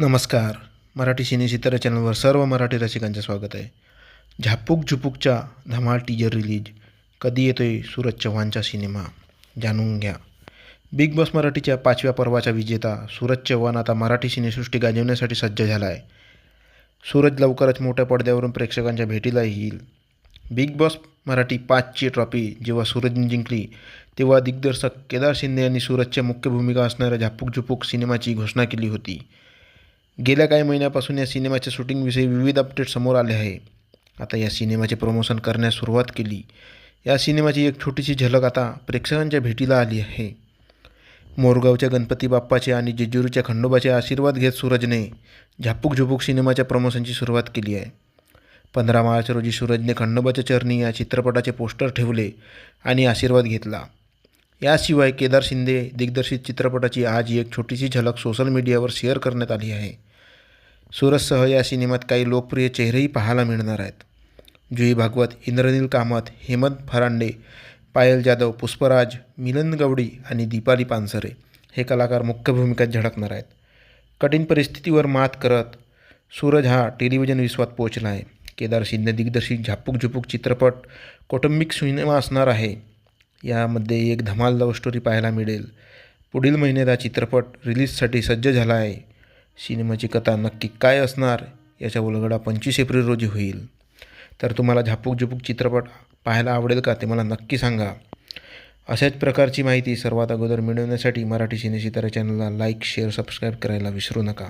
नमस्कार. मराठी सिनेचित्र चॅनलवर सर्व मराठी रसिकांचे स्वागत आहे. झापूक झुपूकच्या धमाल टीजर रिलीज कधी येतोय सूरज चव्हाणचा सिनेमा? जाणून घ्या. बिग बॉस मराठीच्या पाचव्या पर्वाचा विजेता सूरज चव्हाण आता मराठी सिनेसृष्टी गाजवण्यासाठी सज्ज झाला आहे सूरज लवकरच मोठ्या पडद्यावरून प्रेक्षकांच्या भेटीला येईल. बिग बॉस मराठी पाचची ट्रॉफी जेव्हा सूरजने जिंकली तेव्हा दिग्दर्शक केदार शिंदे यांनी सूरजच्या मुख्य भूमिका असणाऱ्या झापूक झुपूक सिनेमाची घोषणा केली होती. गेल्या काही महिन्यापासून या सिनेमाच्या शूटिंगविषयी विविध अपडेट समोर आले आहे. आता या सिनेमाचे प्रमोशन करण्यास सुरुवात केली. या सिनेमाची एक छोटीशी झलक आता प्रेक्षकांच्या भेटीला आली आहे. मोरगावच्या गणपती बाप्पाचे आणि जेजुरीच्या खंडोबाचे आशीर्वाद घेत सूरजने झापूक झुपूक सिनेमाच्या प्रमोशनची सुरुवात केली आहे. पंधरा मार्च रोजी सूरजने खंडोबाच्या चरणी या चित्रपटाचे पोस्टर ठेवले आणि आशीर्वाद घेतला. याशिवाय केदार शिंदे दिग्दर्शित चित्रपटाची आज एक छोटीशी झलक सोशल मीडियावर शेअर करण्यात आली आहे. सूरजसह या सिनेमात काही लोकप्रिय चेहरेही पाहायला मिळणार आहेत. जुई भागवत इंद्रनील कामत हेमंत फरांडे पायल जाधव पुष्पराज मिलन गवडी आणि दीपाली पानसरे हे कलाकार मुख्य भूमिकेत झळकणार आहेत. कठीण परिस्थितीवर मात करत सूरज हा टेलिव्हिजन विश्वात पोहोचला आहे. केदार शिंदे दिग्दर्शित झापूक झुपूक चित्रपट कौटुंबिक सिनेमा असणार आहे. यामध्ये एक धमाल लव्ह स्टोरी पाहायला मिळेल. पुढील महिन्यात हा चित्रपट रिलीजसाठी सज्ज झाला आहे. सिनेमाची कथा नक्की काय असणार याचा उलगडा पंचवीस एप्रिल रोजी होईल. तर तुम्हाला झापूक झुपूक चित्रपट पाहायला आवडेल का ते मला नक्की सांगा. अशाच प्रकारची माहिती सर्वात अगोदर मिळवण्यासाठी मराठी सिनेसितारा चॅनलला लाईक शेअर सबस्क्राईब करायला विसरू नका.